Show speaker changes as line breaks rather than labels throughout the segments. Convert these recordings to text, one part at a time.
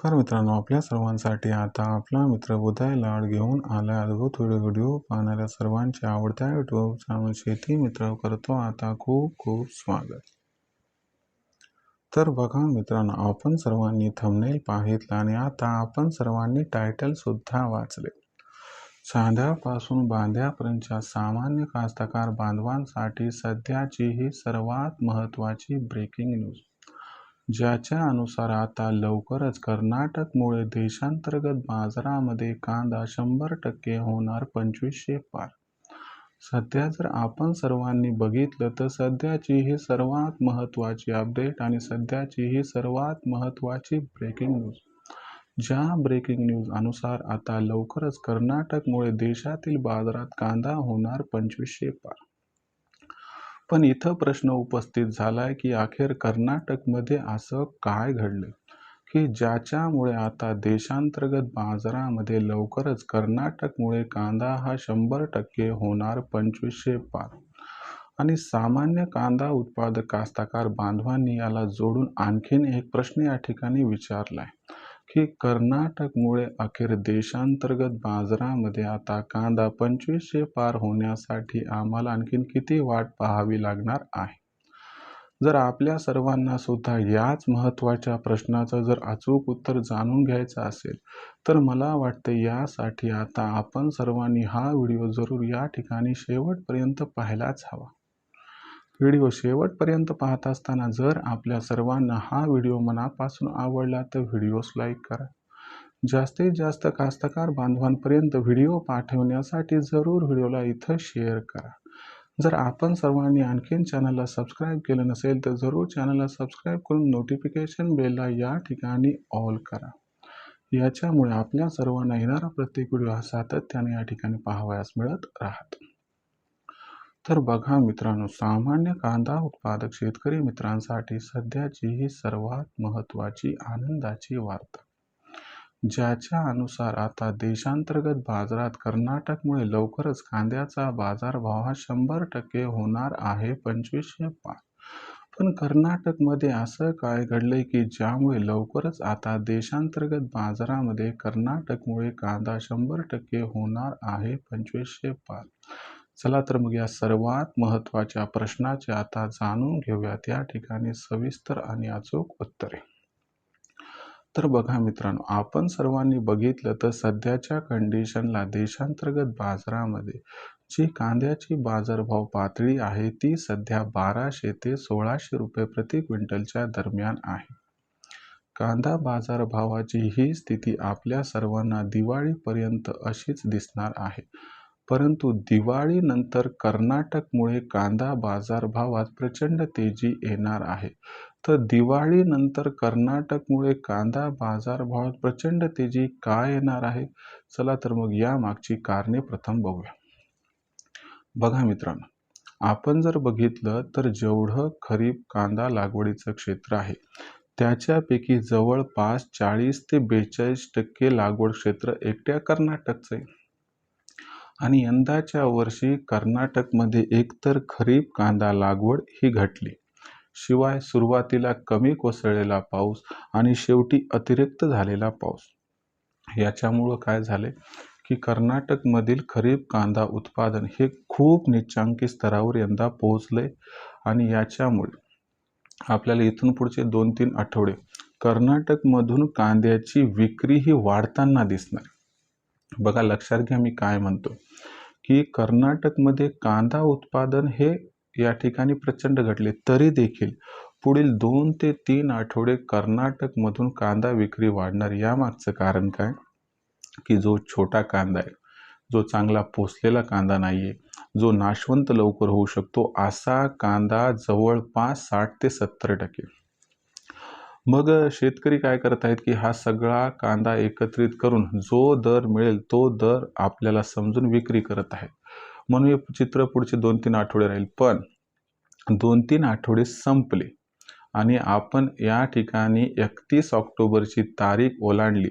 तर मित्रांनो आपल्या सर्वांसाठी आता आपला मित्र उदय लाड घेऊन आला अद्भुत व्हिडिओ पाहणाऱ्या सर्वांच्या आवडत्या युट्यूब चॅनल शेती मित्र करतो. आता खूप खूप स्वागत. तर बघा मित्रांनो आपण सर्वांनी थंबनेल पाहितला आणि आता आपण सर्वांनी टायटल सुद्धा वाचले. साध्यापासून बांध्यापर्यंतच्या सामान्य कास्तकार बांधवांसाठी सध्याची ही सर्वात महत्त्वाची ब्रेकिंग न्यूज ज्याच्या अनुसार आता लवकरच कर्नाटकमुळे देशांतर्गत बाजारामध्ये कांदा शंभर टक्के होणार पंचवीसशे पार सध्या जर आपण सर्वांनी बघितलं तर सध्याची ही सर्वात महत्त्वाची अपडेट आणि सध्याची ही सर्वात महत्त्वाची ब्रेकिंग न्यूज ज्या ब्रेकिंग न्यूज अनुसार आता लवकरच कर्नाटकमुळे देशातील बाजारात कांदा होणार पंचवीसशे पार पण इथं प्रश्न उपस्थित झालाय की अखेर कर्नाटकमध्ये असं काय घडलं? की ज्याच्यामुळे आता देशांतर्गत बाजारामध्ये लवकरच कर्नाटकमुळे कांदा हा शंभर टक्के होणार पंचवीसशे पार आणि सामान्य कांदा उत्पादक कास्ताकार बांधवांनी याला जोडून आणखीन एक प्रश्न या ठिकाणी विचारलाय. की कर्नाटकमुळे अखेर देशांतर्गत बाजारामध्ये आता कांदा पंचवीसशे पार होण्यासाठी आम्हाला आणखीन किती वाट पाहावी लागणार आहे? जर आपल्या सर्वांना सुद्धा याच महत्त्वाच्या प्रश्नाचं जर अचूक उत्तर जाणून घ्यायचं असेल तर मला वाटतं यासाठी आता आपण सर्वांनी हा व्हिडिओ जरूर या ठिकाणी शेवटपर्यंत पाहायलाच हवा. व्हिडिओ शेवटपर्यंत पाहत असताना जर आपल्या सर्वांना हा व्हिडिओ मनापासून आवडला तर व्हिडिओस लाईक करा. जास्तीत जास्त कास्तकार बांधवांपर्यंत व्हिडिओ पाठवण्यासाठी जरूर व्हिडिओला इथं शेअर करा. जर आपण सर्वांनी आणखीन चॅनलला सबस्क्राईब केलं नसेल तर जरूर चॅनलला सबस्क्राईब करून नोटिफिकेशन बेलला या ठिकाणी ऑल करा. याच्यामुळे आपल्या सर्वांना येणारा प्रत्येक व्हिडिओ हा सातत्याने या ठिकाणी पाहावयास मिळत राहत. तर बघा मित्रांनो सामान्य कांदा उत्पादक शेतकरी मित्रांसाठी सध्याची ही सर्वात महत्त्वाची आनंदाची वार्ता. ज्याच्या अनुसार आता देशांतर्गत बाजारात कर्नाटकमुळे लवकरच कांद्याचा बाजारभाव हा शंभर टक्के होणार आहे पंचवीसशे पार पण कर्नाटकमध्ये असं काय घडलंय की ज्यामुळे लवकरच आता देशांतर्गत बाजारामध्ये कर्नाटकमुळे कांदा शंभर टक्के होणार आहे पंचवीसशे पार चला तर मग या सर्वात महत्त्वाच्या प्रश्नाचे आता जाणून घेऊयात. या ठिकाणी सविस्तर आणि अचूक उत्तरे. तर बघा मित्रांनो आपण सर्वांनी बघितलं तर सध्याच्या कंडिशनला देशांतर्गत बाजारामध्ये जी कांद्याची बाजारभाव पातळी आहे ती सध्या बाराशे ते सोळाशे रुपये प्रति क्विंटलच्या दरम्यान आहे. कांदा बाजारभावाची ही स्थिती आपल्या सर्वांना दिवाळीपर्यंत अशीच दिसणार आहे. परंतु दिवाळीनंतर कर्नाटकमुळे कांदा बाजारभावात प्रचंड तेजी येणार आहे. तर दिवाळीनंतर कर्नाटकमुळे कांदा बाजारभावात प्रचंड तेजी का येणार आहे? चला तर मग या मागची कारणे प्रथम बघूया. बघा मित्रांनो आपण जर बघितलं तर जेवढं खरीप कांदा लागवडीचं क्षेत्र आहे त्याच्यापैकी जवळपास चाळीस ते बेचाळीस टक्के लागवड क्षेत्र एकट्या कर्नाटकचं आहे. आणि यंदाच्या वर्षी कर्नाटकमध्ये एकतर खरीप कांदा लागवड ही घटली. शिवाय सुरुवातीला कमी कोसळलेला पाऊस आणि शेवटी अतिरिक्त झालेला पाऊस. याच्यामुळं काय झाले? की कर्नाटकमधील खरीप कांदा उत्पादन हे खूप निच्चांकी स्तरावर यंदा पोहोचले आणि याच्यामुळे आपल्याला इथून पुढचे दोन तीन आठवडे कर्नाटकमधून कांद्याची विक्री ही वाढताना दिसणार. बघा लक्षात घ्या मी काय म्हणतो की कर्नाटकमध्ये कांदा उत्पादन हे या ठिकाणी प्रचंड घटले तरी देखील पुढील दोन ते तीन आठवडे कर्नाटकमधून कांदा विक्री वाढणार. यामागचं कारण काय? की जो छोटा कांदा आहे जो चांगला पोचलेला कांदा नाही आहे जो नाशवंत लवकर होऊ शकतो असा कांदा जवळपास साठ ते सत्तर टक्के. मग शेतकरी काय करत आहेत की हा सगळा कांदा एकत्रित करून जो दर मिळेल तो दर आपल्याला समजून विक्री करत आहेत. म्हणून हे चित्र पुढचे दोन तीन आठवडे राहील. पण दोन तीन आठवडे संपले आणि आपण या ठिकाणी एकतीस ऑक्टोबरची तारीख ओलांडली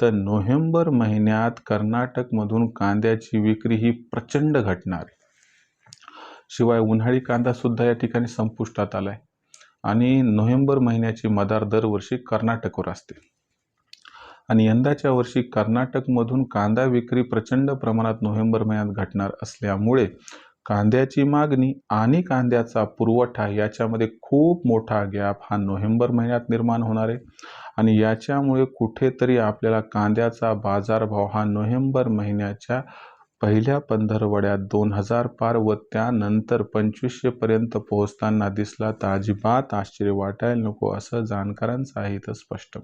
तर नोव्हेंबर महिन्यात कर्नाटकमधून कांद्याची विक्री ही प्रचंड घटणार शिवाय उन्हाळी कांदा सुद्धा या ठिकाणी संपुष्टात आलाय. आणि नोव्हेंबर महिन्याची मदार दरवर्षी कर्नाटकवर असते. आणि यंदाच्या वर्षी कर्नाटकमधून कांदा विक्री प्रचंड प्रमाणात नोव्हेंबर महिन्यात घटणार असल्यामुळे कांद्याची मागणी आणि कांद्याचा पुरवठा याच्यामध्ये खूप मोठा गॅप हा नोव्हेंबर महिन्यात निर्माण होणार आहे. आणि याच्यामुळे कुठेतरी आपल्याला कांद्याचा बाजारभाव हा नोव्हेंबर महिन्याच्या पहिल्या पंधरवड्यात दोन हजार पार व त्यानंतर पंचवीसशेपर्यंत पोहोचताना दिसला तर अजिबात आश्चर्य वाटायला नको असं जाणकारांचं आहे इथं स्पष्ट.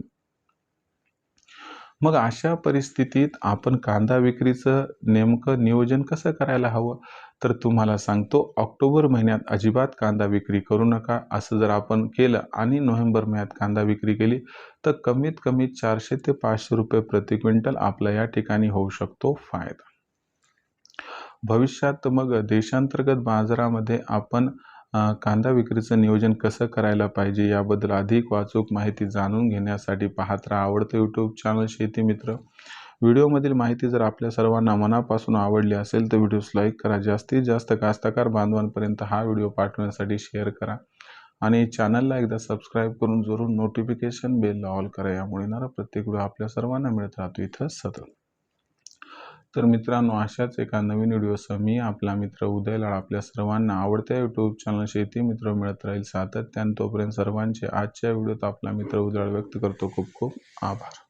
मग अशा परिस्थितीत आपण कांदा विक्रीचं नेमकं नियोजन कसं करायला हवं? तर तुम्हाला सांगतो ऑक्टोबर महिन्यात अजिबात कांदा विक्री करू नका असं जर आपण केलं आणि नोव्हेंबर महिन्यात कांदा विक्री केली तर कमीत कमी चारशे ते पाचशे रुपये प्रति क्विंटल आपला या ठिकाणी होऊ शकतो फायदा. भविष्यात मग देशांतर्गत बाजारामध्ये आपण कांदा विक्रीचं नियोजन कसं करायला पाहिजे याबद्दल अधिक वाचूक माहिती जाणून घेण्यासाठी पाहत राहा. आवडतं यूट्यूब चॅनल शेती मित्र. व्हिडिओमधील माहिती जर आपल्या सर्वांना मनापासून आवडली असेल तर व्हिडिओस लाईक करा. जास्तीत जास्त कास्तकार बांधवांपर्यंत हा व्हिडिओ पाठवण्यासाठी शेअर करा. आणि चॅनलला एकदा सबस्क्राईब करून जरूर नोटिफिकेशन बेल ऑल करा. यामुळे येणारा प्रत्येक व्हिडिओ आपल्या सर्वांना मिळत राहतो. इथं सतत. तर मित्रांनो अशाच एका नवीन व्हिडिओसह मी आपला मित्र उदय लाड आपल्या सर्वांना आवडत्या यूट्यूब चॅनल शेती मित्र मिळत राहील सातत्यानं. तोपर्यंत सर्वांचे आजच्या व्हिडिओत आपला मित्र उदय व्यक्त करतो. खूप खूप आभार.